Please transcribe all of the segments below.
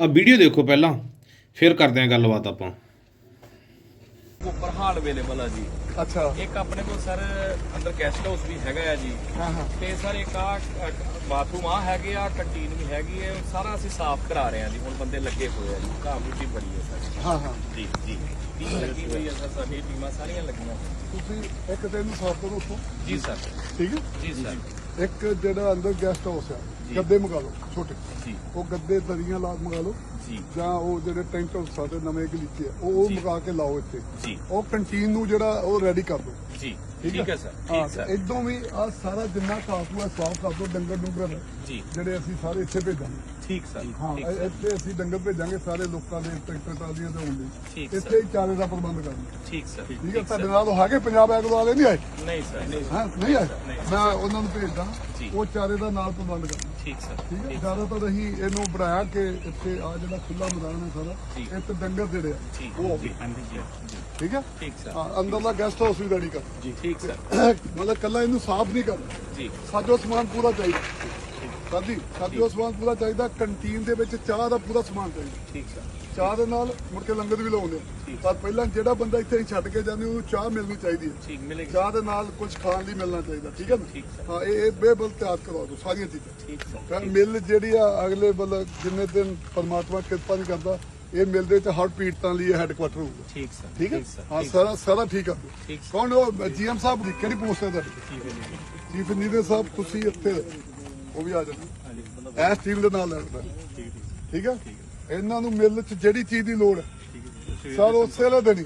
ਆ ਵੀਡੀਓ ਦੇਖੋ ਪਹਿਲਾਂ ਫਿਰ ਕਰਦੇ ਆਂ ਗੱਲਬਾਤ ਆਪਾਂ। ਉੱਪਰ ਹਾਲ ਅਵੇਲੇਬਲ ਆ ਜੀ। ਅੱਛਾ। ਇੱਕ ਆਪਣੇ ਕੋਲ ਸਰ ਅੰਦਰ ਗੈਸਟ ਹਾਊਸ ਵੀ ਹੈਗਾ ਆ ਜੀ। ਹਾਂ ਹਾਂ। ਤੇ ਸਰ ਇੱਕ ਆ ਬਾਥਰੂਮ ਆ ਹੈਗੇ ਆ ਕੰਟੀਨ ਵੀ ਹੈਗੀ ਹੈ ਸਾਰਾ ਅਸੀਂ ਸਾਫ਼ ਕਰਾ ਰਹੇ ਆ ਜੀ ਹੁਣ ਬੰਦੇ ਲੱਗੇ ਹੋਏ ਆ ਜੀ ਘਾਹ ਮਿੱਟੀ ਬੜੀ ਹੈ ਸਰ। ਹਾਂ ਹਾਂ। ਜੀ ਜੀ। ਟੀਮ ਲੱਗੀ ਹੋਈ ਹੈ ਸਰ ਸਾਡੀ ਟੀਮਾਂ ਸਾਰੀਆਂ ਲੱਗੀਆਂ। ਤੁਸੀਂ ਇੱਕ ਦਿਨ ਨੂੰ ਸਾਫ਼ ਕਰੋ ਉੱਥੋਂ? ਜੀ ਸਰ। ਠੀਕ ਹੈ? ਜੀ ਸਰ। ਇੱਕ ਜਿਹੜਾ ਅੰਦਰ ਗੈਸਟ ਹਾਊਸ ਆ। ਗੱਦੇ ਮੰਗਾ ਲਓ ਛੋਟੇ। ਜੀ। ਉਹ ਗੱਦੇ ਦਰੀਆਂ ਲਾ ਮੰਗਾ ਲਓ। ਜੀ। ਜਾਂ ਉਹ ਜਿਹੜੇ ਟੈਂਟ ਹਾਊਸ ਸਾਡੇ ਨਵੇਂ ਗਲੀਚੇ ਆ ਉਹ ਉਹ ਜੀ। ਮੰਗਾ ਕੇ ਲਾਓ ਇੱਥੇ। ਜੀ। ਉਹ ਕੰਟੀਨ ਨੂੰ ਜਿਹੜਾ ਉਹ ਰੈਡੀ ਕਰ ਦਿਓ। ਜੀ। ਠੀਕ ਠੀਕ ਹੈ? ਸਰ ਠੀਕ ਸਰ ਇਦੋਂ ਵੀ ਆ ਸਾਰਾ ਜਿੰਨਾ ਕਾਫੂ ਆ ਸਾਫ਼ ਕਰ ਦਿਓ ਡੰਗਰ ਡੁੰਗਰ ਜੀ। ਜਿਹੜੇ ਅਸੀਂ ਸਾਰੇ ਇੱਥੇ ਭੇਜਾਂਗੇ। ਠੀਕ ਸਰ ਹਾਂ ਠੀਕ ਸਰ ਇੱਥੇ ਅਸੀਂ ਡੰਗਰ ਭੇਜਾਂਗੇ ਸਾਰੇ ਲੋਕਾਂ ਦੇ ਟਰੈਕਟਰ ਟਰਾਲੀਆਂ ਤੇ ਠੀਕ ਇੱਥੇ ਹੀ ਚਾਰੇ ਦਾ ਪ੍ਰਬੰਧ ਕਰਨਾ ਠੀਕ ਸਰ ਠੀਕ ਹੈ ਤੁਹਾਡੇ ਨਾਲ ਉਹ ਹੈਗੇ ਪੰਜਾਬ ਐਗਰੋ ਵਾਲੇ ਨਹੀਂ ਆਏ? ਨਹੀਂ ਸਰ ਨਹੀਂ ਹਾਂ? ਨਹੀਂ ਆਏ? ਨਹੀਂ। ਮੈਂ ਉਹਨਾਂ ਨੂੰ ਭੇਜਦਾ। ਜੀ। ਉਹ ਚਾਰੇ ਦਾ ਨਾਲ ਪ੍ਰਬੰਧ ਕਰਨਾ ਠੀਕ ਸਰ ਠੀਕ ਹੈ? ਜ਼ਿਆਦਾਤਰ ਅਸੀਂ ਇਹਨੂੰ ਬਣਾਇਆ ਕਿ ਇੱਥੇ ਆ ਜਿਹੜਾ ਖੁੱਲਾ ਮੈਦਾਨ ਹੈ ਸਾਰਾ। ਇੱਥੇ ਡੰਗਰ ਜਿਹੜੇ ਆ। ਉਹ ਠੀਕ ਹੈ? ਠੀਕ ਸਰ। ਹਾਂ ਅੰਦਰਲਾ ਗੈਸਟ ਹਾਊਸ ਵੀ ਰੈਡੀ ਕਰ। ਜੀ ਠੀਕ ਸਰ। ਮਤਲਬ ਕੱਲਾ ਇਹਨੂੰ ਸਾਫ਼ ਨਹੀਂ ਕਰਨਾ। ਜੀ। ਸਾਜੋ ਸਮਾਨ ਪੂਰਾ ਚਾਹੀਦਾ। ਸਾਡੀ ਸਾਜੋ ਸਮਾਨ ਪੂਰਾ ਚਾਹੀਦਾ। ਕੰਟੀਨ ਦੇ ਵਿੱਚ ਚਾਹ ਦਾ ਪੂਰਾ ਸਮਾਨ ਚਾਹੀਦਾ। ਠੀਕ ਸਰ। ਚਾਹ ਦੇ ਨਾਲ ਮੁੜ ਕੇ ਲੰਗਰ ਵੀ ਲਾਉਂਦੇ ਆ ਠੀਕ। ਪਰ ਪਹਿਲਾਂ ਜਿਹੜਾ ਬੰਦਾ ਇੱਥੇ ਹੀ ਛੱਡ ਕੇ ਜਾਂਦੇ ਉਹਨੂੰ ਚਾਹ ਮਿਲਣੀ ਚਾਹੀਦੀ ਹੈ। ਠੀਕ ਮਿਲੇਗਾ। ਚਾਹ ਦੇ ਨਾਲ ਕੁਝ ਖਾਣ ਲਈ ਮਿਲਣਾ ਚਾਹੀਦਾ ਠੀਕ ਹੈ ਠੀਕ ਨਾ। ਹਾਂ ਇਹ ਇਹ ਬੇਬਲ ਤਿਆਰ ਕਰਵਾ ਦਿਓ ਸਾਰੀਆਂ ਚੀਜ਼ਾਂ। ਠੀਕ ਸਰ। ਫਿਰ ਮਿਲ ਜਿਹੜੀ ਆ ਅਗਲੇ ਮਤਲਬ ਜਿੰਨੇ ਦਿਨ ਪਰਮਾਤਮਾ ਕਿਰਪਾ ਨਹੀਂ ਕਰਦਾ ਇਹ ਮਿਲ ਦੇ ਵਿੱਚ ਹਰ ਪੀੜਤਾਂ ਲਈ ਹੈੱਡਕੁਆਟਰ ਹੋਊਗਾ। ਠੀਕ ਸਰ। ਠੀਕ ਹੈ? ਹਾਂ ਠੀਕ। ਸਾਰਾ ਸਾਰਾ ਠੀਕ ਆ। ਠੀਕ ਸਰ। ਕੌਣ ਉਹ? ਜੀਐਮ ਸਾਹਿਬ ਦੀ ਕਿਹੜੀ ਪੋਸਟ ਹੈ ਤੁਹਾਡੀ? ਠੀਕ ਹੈ ਜੀ। ਚੀਫ ਇੰਜੀਨੀਅਰ ਸਾਹਿਬ ਤੁਸੀਂ ਇੱਥੇ ਉਹ ਵੀ ਆ ਜਾਣਾ ਹਾਂਜੀ ਮਤਲਬ ਐਸ ਟੀਮ ਦੇ ਨਾਲ ਲੈਣਾ ਠੀਕ ਠੀਕ ਹੈ। ਇਹਨਾਂ ਨੂੰ ਮਿਲ ਚ ਜਿਹੜੀ ਚੀਜ਼ ਦੀ ਲੋੜ ਹੈ। ਹੈ ਸਰ ਉਸੇ ਵੇਲੇ ਦੇਣੀ।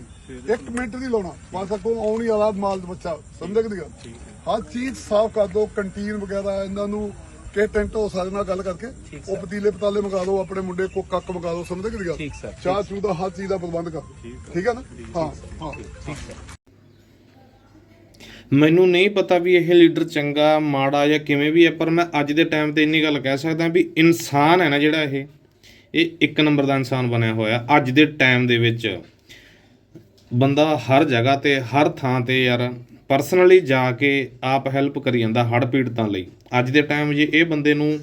ਇੱਕ ਮਿੰਟ ਨਹੀਂ ਲਾਉਣਾ। ਬਸ ਅੱਗੋਂ ਆਉਣੀ ਵਾਲਾ ਮਾਲ ਬੱਚਾ ਸਮਝ ਗਏ ਗੱਲ? ਠੀਕ ਹੈ। ਹਰ ਚੀਜ਼ ਸਾਫ਼ ਕਰ ਦਿਓ ਕੰਟੀਨ ਵਗੈਰਾ ਇਹਨਾਂ ਨੂੰ ਕਿ ਟੈਂਟ ਹੋ ਨਾਲ ਗੱਲ ਕਰਕੇ ਉਹ। ਪਤੀਲੇ ਪਤਾਲੇ ਮੰਗਾ ਦਿਓ ਆਪਣੇ ਮੁੰਡੇ ਕੋ ਕੱਕ ਮੰਗਾ ਦਿਓ ਸਮਝ ਗਏ ਗੱਲ? ਠੀਕ ਸਰ, ਚਾਹ ਚੂਹ ਦਾ ਹਰ ਚੀਜ਼ ਦਾ ਪ੍ਰਬੰਧ ਕਰ ਠੀਕ ਠੀਕ ਹੈ ਨਾ? ਹਾਂ ਹਾਂ। ਠੀਕ ਸਰ। ਮੈਨੂੰ ਨਹੀਂ ਪਤਾ ਵੀ ਇਹ ਲੀਡਰ ਚੰਗਾ ਮਾੜਾ ਜਾਂ ਕਿਵੇਂ ਵੀ ਹੈ ਪਰ ਮੈਂ ਅੱਜ ਦੇ ਟਾਈਮ ਤੇ ਇੰਨੀ ਗੱਲ ਕਹਿ ਸਕਦਾ ਵੀ ਇਨਸਾਨ ਹੈ ਨਾ ਜਿਹੜਾ ਇਹ। ਇਹ ਇੱਕ ਨੰਬਰ ਦਾ ਇਨਸਾਨ ਬਣਿਆ ਹੋਇਆ। ਅੱਜ ਦੇ ਟਾਈਮ ਦੇ ਵਿੱਚ ਬੰਦਾ ਹਰ ਜਗ੍ਹਾ ਤੇ, ਹਰ ਥਾਂ ਤੇ ਯਾਰ ਪਰਸਨਲੀ ਜਾ ਕੇ ਆਪ ਹੈਲਪ ਕਰੀ ਜਾਂਦਾ ਹੜ੍ਹ ਪੀੜਤਾਂ ਲਈ। ਅੱਜ ਦੇ ਟਾਈਮ ਜੇ ਇਹ ਬੰਦੇ ਨੂੰ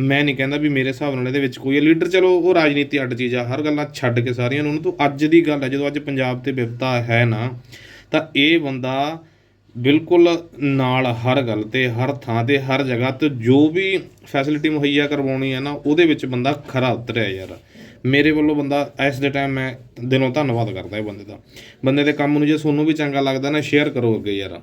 ਮੈਂ ਨਹੀਂ ਕਹਿੰਦਾ ਵੀ ਮੇਰੇ ਹਿਸਾਬ ਨਾਲ ਇਹਦੇ ਵਿੱਚ ਕੋਈ ਲੀਡਰ ਚਲੋ ਉਹ ਰਾਜਨੀਤੀ ਅੱਡ ਚੀਜ਼ ਆ, ਹਰ ਗੱਲਾਂ ਛੱਡ ਕੇ ਸਾਰੀਆਂ ਨੂੰ ਤੂੰ ਅੱਜ ਦੀ ਗੱਲ ਹੈ ਜਦੋਂ ਅੱਜ ਪੰਜਾਬ ਤੇ ਵਿਪਤਾ ਹੈ ਨਾ, ਤਾਂ ਇਹ ਬੰਦਾ ਬਿਲਕੁਲ ਨਾਲ ਹਰ ਗੱਲ ਤੇ, ਹਰ ਥਾਂ ਤੇ, ਹਰ ਜਗ੍ਹਾ ਤੇ ਜੋ ਵੀ ਫੈਸਿਲਿਟੀ ਮੁਹੱਈਆ ਕਰਵਾਉਣੀ ਹੈ ਨਾ, ਉਹਦੇ ਵਿੱਚ ਬੰਦਾ ਖਰਾ ਉਤਰਿਆ ਯਾਰ। ਮੇਰੇ ਵੱਲੋਂ ਬੰਦਾ ਇਸ ਦੇ ਟਾਈਮ ਮੈਂ ਦਿਲੋਂ ਧੰਨਵਾਦ ਕਰਦਾ ਇਹ ਬੰਦੇ ਦਾ। ਬੰਦੇ ਦੇ ਕੰਮ ਨੂੰ ਜੇ ਤੁਹਾਨੂੰ ਵੀ ਚੰਗਾ ਲੱਗਦਾ ਨਾ ਸ਼ੇਅਰ ਕਰੋ ਅੱਗੇ ਯਾਰ।